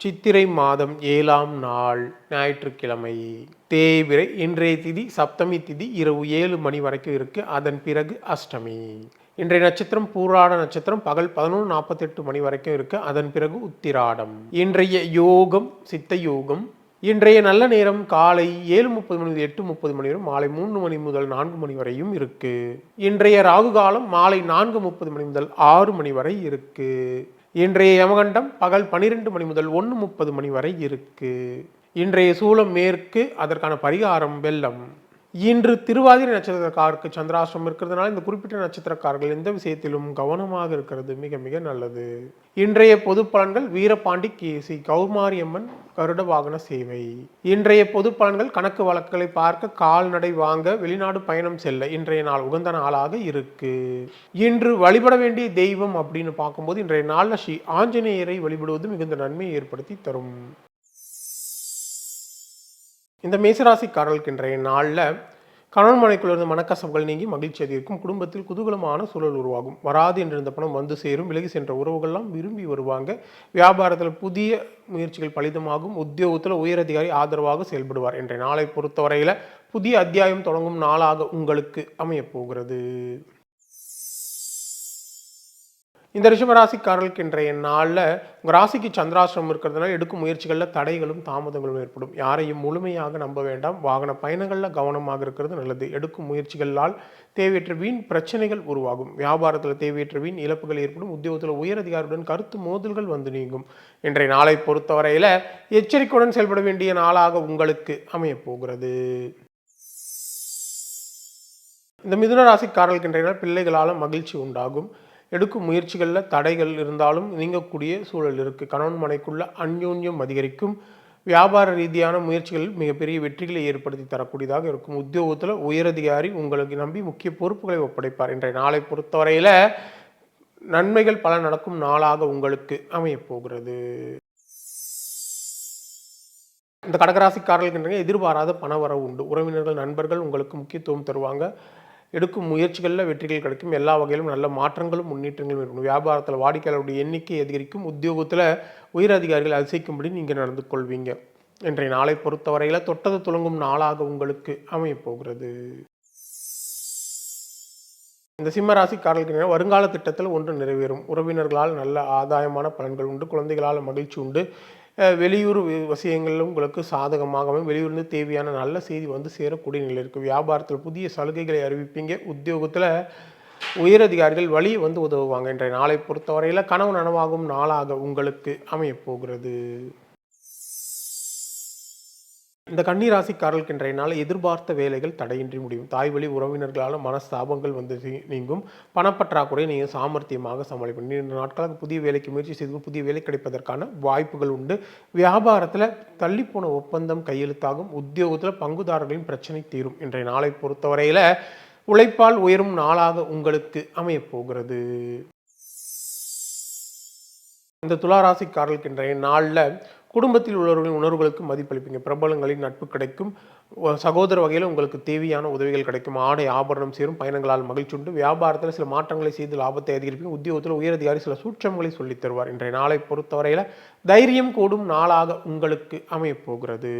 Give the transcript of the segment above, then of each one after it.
சித்திரை மாதம் ஏழாம் நாள் ஞாயிற்றுக்கிழமை. தேய்பிரை இன்றைய திதி சப்தமி திதி இரவு ஏழு மணி வரைக்கும் இருக்குது அதன் பிறகு அஷ்டமி. இன்றைய நட்சத்திரம் பூராட நட்சத்திரம் பகல் பதினொன்று நாற்பத்தெட்டு மணி வரைக்கும் இருக்குது அதன் பிறகு உத்திராடம். இன்றைய யோகம் சித்த யோகம். இன்றைய நல்ல நேரம் காலை ஏழு முப்பது மணி எட்டு முப்பது மணி வரை மாலை மூன்று மணி முதல் நான்கு மணி வரையும் இருக்குது இன்றைய ராகு காலம் மாலை நான்கு முப்பது மணி முதல் ஆறு மணி வரை இருக்குது இன்றைய யமகண்டம் பகல் பன்னிரெண்டு மணி முதல் ஒன்று முப்பது மணி வரை இருக்கு. இன்றைய சூலம் மேற்கு அதற்கான பரிகாரம் வெள்ளம். இன்று திருவாதிரை நட்சத்திரக்காரருக்கு சந்திராசிரமம் இருக்கிறதுனால இந்த குறிப்பிட்ட நட்சத்திரக்காரர்கள் எந்த விஷயத்திலும் கவனமாக இருக்கிறது மிக மிக நல்லது. இன்றைய பொது பலன்கள் வீரபாண்டி கேசி கௌமாரியம்மன் கருட வாகன சேவை. இன்றைய பொது பலன்கள் கணக்கு வழக்குகளை பார்க்க கால்நடை வாங்க வெளிநாடு பயணம் செல்ல இன்றைய நாள் உகந்த நாளாக இருக்கு. இன்று வழிபட வேண்டிய தெய்வம் அப்படின்னு பார்க்கும்போது இன்றைய நாளில் ஸ்ரீ ஆஞ்சநேயரை வழிபடுவது மிகுந்த நன்மையை ஏற்படுத்தி தரும். இந்த மேசராசிக்காரர்களுக்கு இன்றைய நாளில் கணவன் மனைக்குள்ளிருந்து மனக்கசப்புகள் நீங்கி மகிழ்ச்சி அதிகரிக்கும். குடும்பத்தில் குதூகலமான சூழல் உருவாகும். வராது என்றிருந்த பணம் வந்து சேரும். விலகி சென்ற உறவுகள்லாம் விரும்பி வருவாங்க. வியாபாரத்தில் புதிய முயற்சிகள் பலிதமாகும். உத்தியோகத்தில் உயரதிகாரி ஆதரவாக செயல்படுவார் இன்றைய நாளை பொறுத்தவரையில் புதிய அத்தியாயம் தொடங்கும் நாளாக உங்களுக்கு அமையப் போகிறது. இந்த ரிஷபராசிக்காரர்களுக்கு இன்றைய நாளில் உங்கள் ராசிக்கு சந்திராசிரமம் இருக்கிறதுனால எடுக்கும் முயற்சிகளில் தடைகளும் தாமதங்களும் ஏற்படும். யாரையும் முழுமையாக நம்ப வேண்டாம். வாகன பயணங்களில் கவனமாக இருக்கிறது நல்லது. எடுக்கும் முயற்சிகளால் தேவையற்ற வீண் பிரச்சனைகள் உருவாகும். வியாபாரத்தில் தேவையற்ற வீண் இழப்புகள் ஏற்படும். உத்தியோகத்தில் உயரதிகாரியுடன் கருத்து மோதல்கள் வந்து நீங்கும். இன்றைய நாளை பொறுத்தவரையில் எச்சரிக்கையுடன் செயல்பட வேண்டிய நாளாக உங்களுக்கு அமையப்போகிறது இந்த மிதுன ராசிக்காரர்களுக்கு இன்றைய நாள் பிள்ளைகளால் மகிழ்ச்சி உண்டாகும். எடுக்கும் முயற்சிகளில் தடைகள் இருந்தாலும் நீங்கக்கூடிய சூழல் இருக்குது கணவன் மனைக்குள்ள அந்யோன்யம் அதிகரிக்கும். வியாபார ரீதியான முயற்சிகளில் மிகப்பெரிய வெற்றிகளை ஏற்படுத்தி தரக்கூடியதாக இருக்கும். உத்தியோகத்தில் உயரதிகாரி உங்களுக்கு நம்பி முக்கிய பொறுப்புகளை ஒப்படைப்பார். இன்றைய நாளை பொறுத்தவரையில் நன்மைகள் பல நடக்கும் நாளாக உங்களுக்கு அமையப்போகிறது இந்த கடகராசிக்காரர்களுக்கு எதிர்பாராத பண வரவு உண்டு. உறவினர்கள் நண்பர்கள் உங்களுக்கு முக்கியத்துவம் தருவாங்க. எடுக்கும் முயற்சிகளில் வெற்றிகள் கிடைக்கும். எல்லா வகையிலும் நல்ல மாற்றங்களும் முன்னேற்றங்களும் இருக்கும். வியாபாரத்தில் வாடிக்கையாளருடைய எண்ணிக்கை அதிகரிக்கும். உத்தியோகத்தில் உயர் அதிகாரிகள் அதிசயிக்கும்படி நீங்கள் நடந்து கொள்வீங்க. இன்றைய நாளை பொறுத்தவரையில் தொட்டது துளங்கும் நாளாக உங்களுக்கு அமையப்போகிறது இந்த சிம்ம ராசிக்காரர்களுக்கு வருங்கால திட்டத்தில் ஒன்று நிறைவேறும். உறவினர்களால் நல்ல ஆதாயமான பலன்கள் உண்டு. குழந்தைகளால் மகிழ்ச்சி உண்டு. வெளியூர் வி- உங்களுக்கு சாதகமாகவும் வெளியூர்ந்து தேவையான நல்ல செய்தி வந்து சேரக்கூடிய நிலை இருக்குது வியாபாரத்தில் புதிய சலுகைகளை அறிவிப்பீங்க. உத்தியோகத்தில் உயரதிகாரிகள் வழி வந்து உதவுவாங்க. இன்றைய நாளை பொறுத்தவரையில் கனவு நனவாகும் நாளாக உங்களுக்கு அமையப் போகிறது. இந்த கன்னிராசிக்காரர்களுக்கு இன்றைய நாள் எதிர்பார்த்த வேலைகள் தடையின்றி முடியும். தாய் வழி உறவினர்களால் மனஸ்தாபங்கள் வந்து நீங்கும். பணப்பற்றாக்குறையை நீங்கள் சாமர்த்தியமாக சமாளிப்பீங்க நீண்ட நாட்களாக புதிய வேலைக்கு முயற்சி செய்து புதிய வேலை கிடைப்பதற்கான வாய்ப்புகள் உண்டு. வியாபாரத்தில் தள்ளிப்போன ஒப்பந்தம் கையெழுத்தாகும். உத்தியோகத்தில் பங்குதாரர்களின் பிரச்சனை தீரும். இன்றைய நாளை பொறுத்தவரையில் உழைப்பால் உயரும் நாளாக உங்களுக்கு அமையப்போகிறது இந்த துளாராசிக்காரர்களுக்கு இன்றைய நாளில் குடும்பத்தில் உள்ளவர்களின் உணர்வுகளுக்கு மதிப்பளிப்பீங்க. பிரபலங்களின் நட்பு கிடைக்கும். சகோதர வகையில் உங்களுக்கு தேவையான உதவிகள் கிடைக்கும். ஆடை ஆபரணம் சேரும் பயணங்களால் மகிழ்ச்சி உண்டு. வியாபாரத்தில் சில மாற்றங்களை செய்து லாபத்தை அதிகரிப்பீங்க. உத்தியோகத்தில் உயரதிகாரி சில சூற்றங்களை சொல்லித் தருவார். இன்றைய நாளை பொறுத்தவரையில் தைரியம் கூடும் நாளாக உங்களுக்கு அமையப் போகிறது.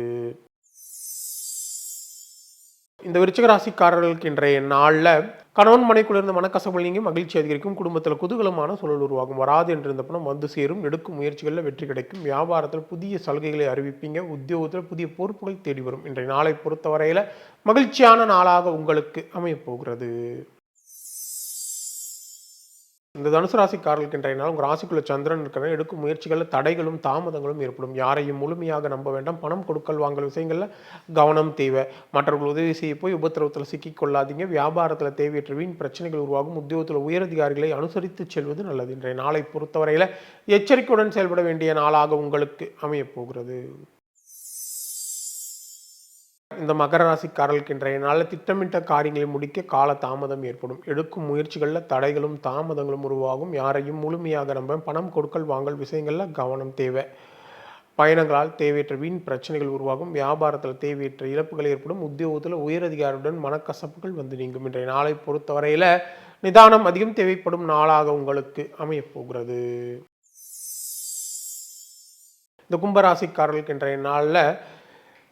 இந்த விருச்சிக ராசிக்காரர்களுக்கு இன்றைய நாளில் கணவன் மனைக்குள்ள இருந்த மனக்கசப்புகள் நீங்கி மகிழ்ச்சி அதிகரிக்கும் குடும்பத்தில் குதூகலமான சூழல் உருவாகும். வராது என்றிருந்த பணம் வந்து சேரும். எடுக்கும் முயற்சிகளில் வெற்றி கிடைக்கும். வியாபாரத்தில் புதிய சலுகைகளை அறிவிப்பீங்க. உத்தியோகத்தில் புதிய பொறுப்புகள் தேடி வரும். இன்றைய நாளை பொறுத்தவரையில் மகிழ்ச்சியான நாளாக உங்களுக்கு அமையப் போகிறது. இந்த தனுசு ராசிக்காரர்களுக்கு இன்றைய நாள் உங்கள் ராசிக்குள்ள சந்திரன் இருக்கிற எடுக்கும் முயற்சிகளில் தடைகளும் தாமதங்களும் ஏற்படும். யாரையும் முழுமையாக நம்ப வேண்டாம். பணம் கொடுக்கல் வாங்கல் விஷயங்களில் கவனம் தேவை. மற்றவர்கள் உதவி செய்ய போய் உபத்திரவத்தில் சிக்கிக்கொள்ளாதீங்க வியாபாரத்தில் தேவையற்ற வீண் பிரச்சனைகள் உருவாகும். உத்தியோகத்தில் உயரதிகாரிகளை அனுசரித்து செல்வது நல்லது. இன்றைய நாளை பொறுத்தவரையில் எச்சரிக்கையுடன் செயல்பட வேண்டிய நாளாக உங்களுக்கு அமையப் போகிறது. இந்த மகர ராசிக்காரர்களுக்கு இன்றைய நாளில் திட்டமிட்ட காரியங்களை முடிக்க கால தாமதம் ஏற்படும். எடுக்கும் முயற்சிகளில் தடைகளும் தாமதங்களும் உருவாகும். யாரையும் முழுமையாக நம்ப பணம் கொடுக்கல் வாங்கல் விஷயங்களில் கவனம் தேவை. பயணங்களால் தேவையற்ற வீண் பிரச்சனைகள் உருவாகும். வியாபாரத்தில் தேவையற்ற இழப்புகள் ஏற்படும். உத்தியோகத்தில் உயரதிகாரியுடன் மனக்கசப்புகள் வந்து நீங்கும். இன்றைய நாளை பொறுத்தவரையில் நிதானம் அதிகம் தேவைப்படும் நாளாக உங்களுக்கு அமையப்போகிறது இந்த கும்பராசிக்காரர்களுக்கு இன்றைய நாளில்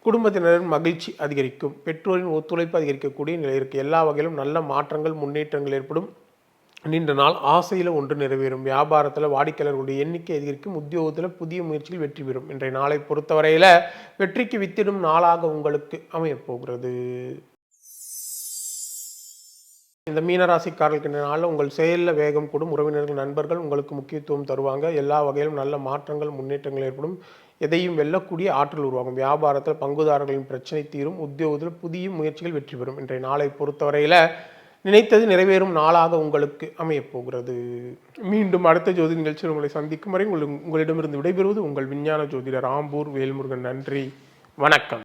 குடும்பத்தினரின் மகிழ்ச்சி அதிகரிக்கும். பெற்றோரின் ஒத்துழைப்பு அதிகரிக்கக்கூடிய நிலை இருக்குது எல்லா வகையிலும் நல்ல மாற்றங்கள் முன்னேற்றங்கள் ஏற்படும். நீண்ட நாள் ஆசையில் ஒன்று நிறைவேறும். வியாபாரத்தில் வாடிக்கையாளர்களுடைய எண்ணிக்கை அதிகரிக்கும். உத்தியோகத்தில் புதிய முயற்சிகள் வெற்றி பெறும். இன்றைய நாளை பொறுத்தவரையில் வெற்றிக்கு வித்திடும் நாளாக உங்களுக்கு அமையப்போகிறது இந்த மீனராசிக்காரர்களுக்கு நாளில் உங்கள் செயலில் வேகம் கூடும். உறவினர்கள் நண்பர்கள் உங்களுக்கு முக்கியத்துவம் தருவாங்க. எல்லா வகையிலும் நல்ல மாற்றங்கள் முன்னேற்றங்கள் ஏற்படும். எதையும் வெல்லக்கூடிய ஆற்றல் உருவாகும். வியாபாரத்தில் பங்குதாரர்களின் பிரச்சனை தீரும். உத்தியோகத்தில் புதிய முயற்சிகள் வெற்றி பெறும். இன்றைய நாளை பொறுத்தவரையில் நினைத்தது நிறைவேறும் நாளாக உங்களுக்கு அமையப்போகிறது மீண்டும் அடுத்த ஜோதி நிகழ்ச்சியில் உங்களை சந்திக்கும் வரை உங்கள் உங்களிடமிருந்து விடைபெறுவது உங்கள் விஞ்ஞான ஜோதிடர் ஆம்பூர் வேல்முருகன். நன்றி. வணக்கம்.